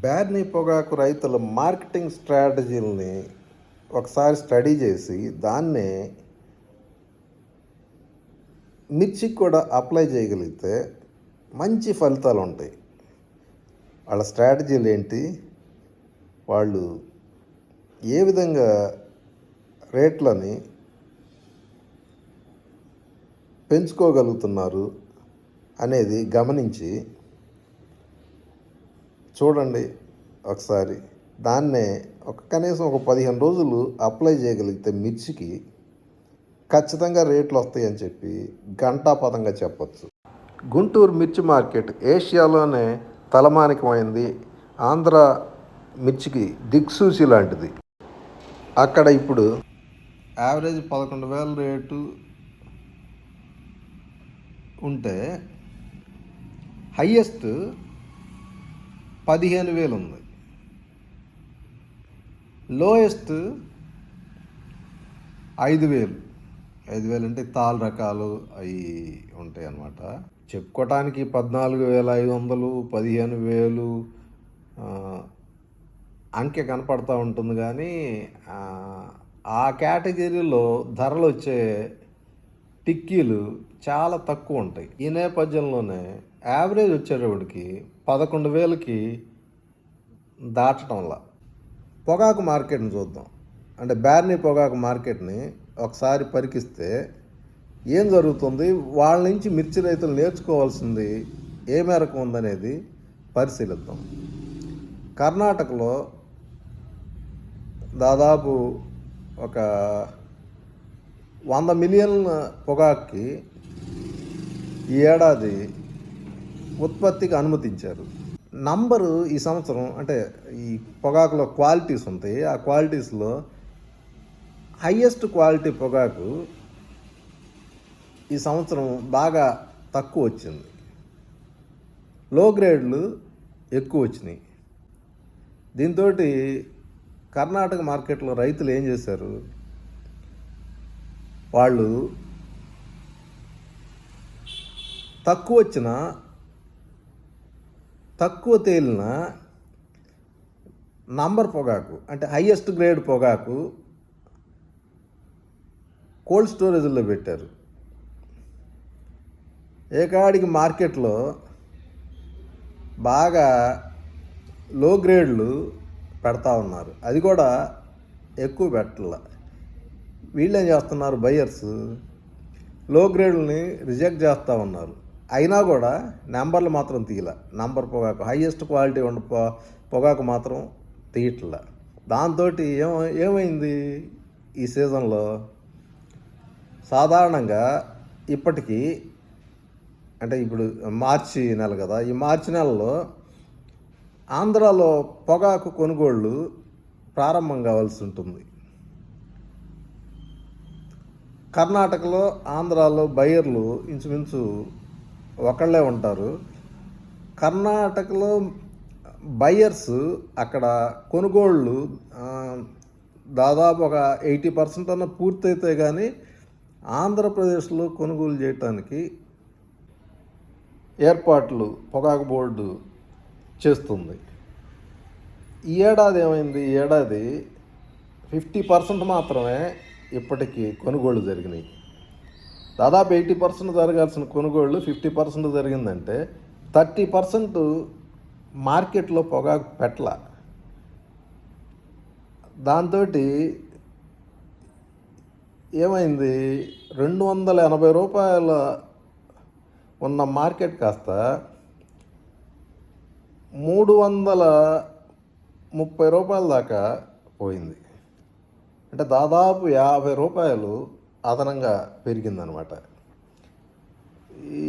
బ్యార్నీ పొగాకు రైతుల మార్కెటింగ్ స్ట్రాటజీలని ఒకసారి స్టడీ చేసి దాన్నే మిర్చికి కూడా అప్లై చేయగలిగితే మంచి ఫలితాలు ఉంటాయి. వాళ్ళ స్ట్రాటజీలు ఏంటి? వాళ్ళు ఏ విధంగా రేట్లని పెంచుకోగలుగుతున్నారు అనేది గమనించి చూడండి ఒకసారి. దాన్నే ఒక కనీసం ఒక పదిహేను రోజులు అప్లై చేయగలిగితే మిర్చికి ఖచ్చితంగా రేట్లు వస్తాయని చెప్పి ఘంటాపదంగా చెప్పచ్చు. గుంటూరు మిర్చి మార్కెట్ ఏషియాలోనే తలమానికమైంది. ఆంధ్ర మిర్చికి దిక్సూచి లాంటిది. అక్కడ ఇప్పుడు యావరేజ్ పదకొండు వేల రేటు ఉంటే హయ్యెస్ట్ పదిహేను వేలు ఉంది. లోయెస్ట్ ఐదు వేలు. ఐదు వేలు అంటే తాల్ రకాలు అవి ఉంటాయి అన్నమాట. చెప్పుకోవటానికి పద్నాలుగు వేల ఐదు వందలు పదిహేను వేలు అంకె కనపడతా ఉంటుంది కానీ ఆ కేటగిరీలో ధరలు వచ్చే టిక్కీలు చాలా తక్కువ ఉంటాయి. ఈ నేపథ్యంలోనే యావరేజ్ వచ్చేటప్పటికి పదకొండు వేలకి దాటడంలా పొగాకు మార్కెట్ని చూద్దాం. అంటే బ్యార్నీ పొగాకు మార్కెట్ని ఒకసారి పరికిస్తే ఏం జరుగుతుంది? వాళ్ళ నుంచి మిర్చి రైతులు నేర్చుకోవాల్సింది ఏ మేరకు ఉందనేది పరిశీలిద్దాం. కర్ణాటకలో దాదాపు ఒక వంద మిలియన్ పొగాకుకి ఈ ఏడాది ఉత్పత్తికి అనుమతించారు. నంబరు ఈ సంవత్సరం అంటే ఈ పొగాకులో క్వాలిటీస్ ఉంటాయి. ఆ క్వాలిటీస్లో హయ్యెస్ట్ క్వాలిటీ పొగాకు ఈ సంవత్సరం బాగా తక్కువ వచ్చింది. లో గ్రేడ్లు ఎక్కువ వచ్చినాయి. దీంతో కర్ణాటక మార్కెట్లో రైతులు ఏం చేశారు? వాళ్ళు తక్కువ వచ్చిన తక్కువ తేలిన నంబర్ పొగాకు అంటే హయ్యెస్ట్ గ్రేడ్ పొగాకు కోల్డ్ స్టోరేజ్లో పెట్టారు. ఏకాడికి మార్కెట్లో బాగా లో గ్రేడ్లు పెడతా ఉన్నారు. అది కూడా ఎక్కువ పెట్టాల. వీళ్ళు ఏం చేస్తున్నారు బయ్యర్స్లో గ్రేడ్లని రిజెక్ట్ చేస్తూ ఉన్నారు. అయినా కూడా నెంబర్లు మాత్రం తీయల. నెంబర్ పొగాకు హైయెస్ట్ క్వాలిటీ ఉన్న పొ పొగాకు మాత్రం తీయట్ల. దాంతో ఏమ ఏమైంది ఈ సీజన్లో? సాధారణంగా ఇప్పటికీ అంటే ఇప్పుడు మార్చి నెల కదా ఈ మార్చి నెలలో ఆంధ్రాలో పొగాకు కొనుగోళ్ళు ప్రారంభం కావాల్సి ఉంటుంది. కర్ణాటకలో ఆంధ్రాలో బయర్లు ఇంచుమించు ఒకళ్ళే ఉంటారు. కర్ణాటకలో బయ్యర్స్ అక్కడ కొనుగోళ్ళు దాదాపు ఒక ఎయిటీ పర్సెంట్ అన్న పూర్తయితే కానీ ఆంధ్రప్రదేశ్లో కొనుగోలు చేయటానికి ఏర్పాట్లు పొగాకు బోర్డు చేస్తుంది. ఈ ఏడాది ఏమైంది? ఈ ఏడాది ఫిఫ్టీ పర్సెంట్ మాత్రమే ఇప్పటికీ కొనుగోళ్ళు జరిగినాయి. దాదాపు ఎయిటీ పర్సెంట్ జరగాల్సిన కొనుగోళ్ళు ఫిఫ్టీ పర్సెంట్ జరిగిందంటే థర్టీ పర్సెంట్ మార్కెట్లో పొగాకు పెట్టల. దాంతో ఏమైంది? రెండు వందల ఎనభై రూపాయల ఉన్న మార్కెట్ కాస్త మూడు వందల ముప్పై రూపాయల దాకా పోయింది. అంటే దాదాపు యాభై రూపాయలు అదనంగా పెరిగిందనమాట. ఈ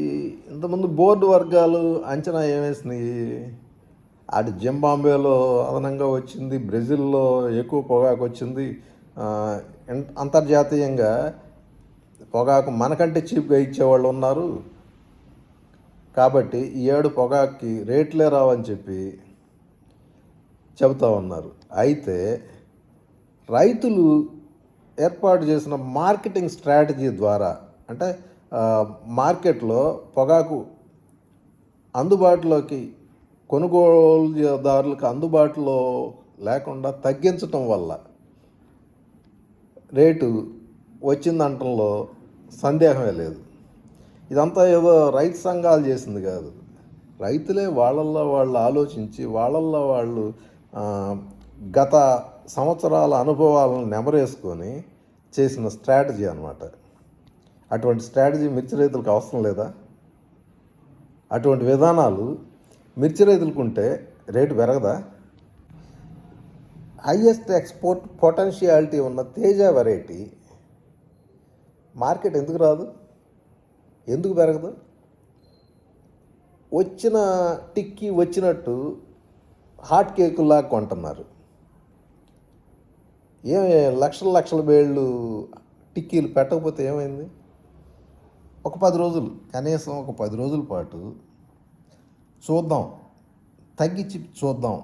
ఇంతకుముందు బోర్డు వర్గాలు అంచనా ఏమేసినాయి అటు జింబాంబేలో అదనంగా వచ్చింది బ్రెజిల్లో ఎక్కువ పొగాకు వచ్చింది. అంతర్జాతీయంగా పొగాకు మనకంటే చీప్గా ఇచ్చేవాళ్ళు ఉన్నారు. కాబట్టి ఈ ఏడు పొగాకుకి రేట్లే రావని చెప్పి చెబుతా ఉన్నారు. అయితే రైతులు ఏర్పాటు చేసిన మార్కెటింగ్ స్ట్రాటజీ ద్వారా అంటే మార్కెట్లో పొగాకు అందుబాటులోకి కొనుగోలుదారులకు అందుబాటులో లేకుండా తగ్గించటం వల్ల రేటు వచ్చిందంటంలో సందేహమే లేదు. ఇదంతా ఏదో రైతు సంఘాలు చేసింది కాదు. రైతులే వాళ్ళల్లో వాళ్ళు ఆలోచించి వాళ్ళల్లో వాళ్ళు గత సంవత్సరాల అనుభవాలను నెమరేసుకొని చేసిన స్ట్రాటజీ అనమాట అటువంటి స్ట్రాటజీ మిర్చి రైతులకు అవసరం లేదా? అటువంటి విధానాలు మిర్చి రైతులకు ఉంటే రేటు పెరగదా? హయ్యెస్ట్ ఎక్స్పోర్ట్ పొటెన్షియాలిటీ ఉన్న తేజ వెరైటీ మార్కెట్ ఎందుకు రాదు? ఎందుకు పెరగదు? వచ్చిన టిక్కి వచ్చినట్టు హాట్ కేకుల్లా కొంటున్నారు. ఏం లక్షల లక్షల వేళ్ళు టిక్కీలు పెట్టకపోతే ఏమైంది? ఒక పది రోజులు కనీసం ఒక పది రోజుల పాటు చూద్దాం తగ్గించి చూద్దాం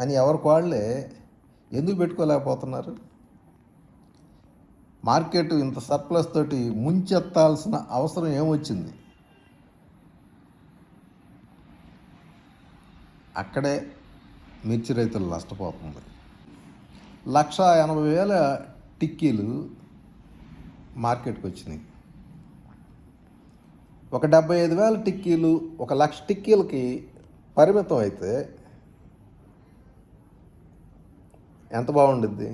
అని ఎవరికి వాళ్ళే ఎందుకు పెట్టుకోలేకపోతున్నారు? మార్కెట్ ఇంత సర్ప్లస్ తోటి ముంచెత్తాల్సిన అవసరం ఏమొచ్చింది? అక్కడే మిర్చి రైతులు నష్టపోతుంది. లక్ష ఎనభై వేల టిక్కీలు మార్కెట్కి వచ్చినాయి ఒక డెబ్బై ఐదు వేల టిక్కీలు ఒక లక్ష టిక్కీలకి పరిమితం అయితే ఎంత బాగుండిద్ది?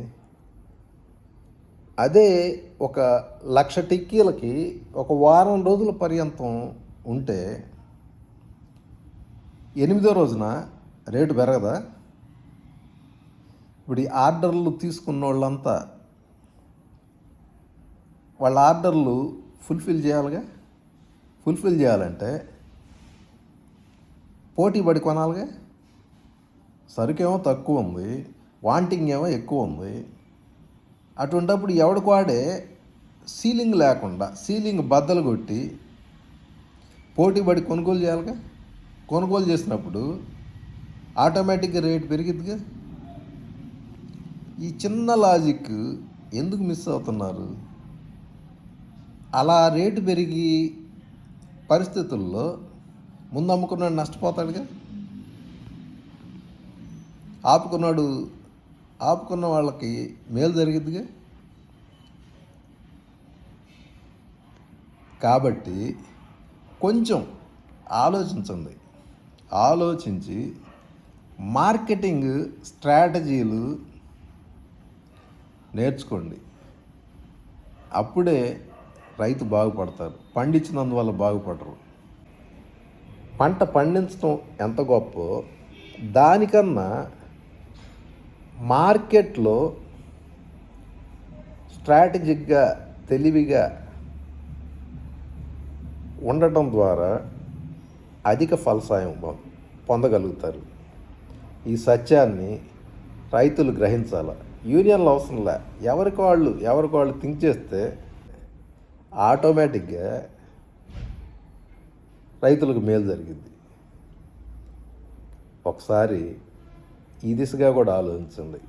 అదే ఒక లక్ష టిక్కీలకి ఒక వారం రోజుల పర్యంతం ఉంటే ఎనిమిదో రోజున రేటు పెరగదా? ఇప్పుడు ఈ ఆర్డర్లు తీసుకున్న వాళ్ళంతా వాళ్ళ ఆర్డర్లు ఫుల్ఫిల్ చేయాలిగా? ఫుల్ఫిల్ చేయాలంటే పోటీ పడి కొనాలిగా? సరుకేమో తక్కువ ఉంది వాంటింగ్ ఏమో ఎక్కువ ఉంది. అటువంటప్పుడు ఎవడికి వాడే సీలింగ్ లేకుండా సీలింగ్ బద్దలు కొట్టి పోటీ పడి కొనుగోలు చేయాలిగా? కొనుగోలు చేసినప్పుడు ఆటోమేటిక్గా రేట్ పెరిగిద్దిగా? ఈ చిన్న లాజిక్ ఎందుకు మిస్ అవుతున్నారు? అలా రేటు పెరిగి పరిస్థితుల్లో ముందు అమ్ముకున్నాడు నష్టపోతాడుగా? ఆపుకున్నాడు ఆపుకున్న వాళ్ళకి మేలు జరిగిద్దిగా? కాబట్టి కొంచెం ఆలోచించండి. ఆలోచించి మార్కెటింగ్ స్ట్రాటజీలు నేర్చుకోండి. అప్పుడే రైతు బాగుపడతారు. పండించినందువల్ల బాగుపడరు. పంట పండించడం ఎంత గొప్ప దానికన్నా మార్కెట్లో స్ట్రాటజిక్గా తెలివిగా ఉండటం ద్వారా అధిక ఫలసాయం పొందగలుగుతారు. ఈ సత్యాన్ని రైతులు గ్రహించాలి. యూనియన్లు అవసరంలే ఎవరికి వాళ్ళు ఎవరికి వాళ్ళు థింక్ చేస్తే ఆటోమేటిక్గా రైతులకు మేలు జరిగింది. ఒకసారి ఈ దిశగా కూడా ఆలోచించండి.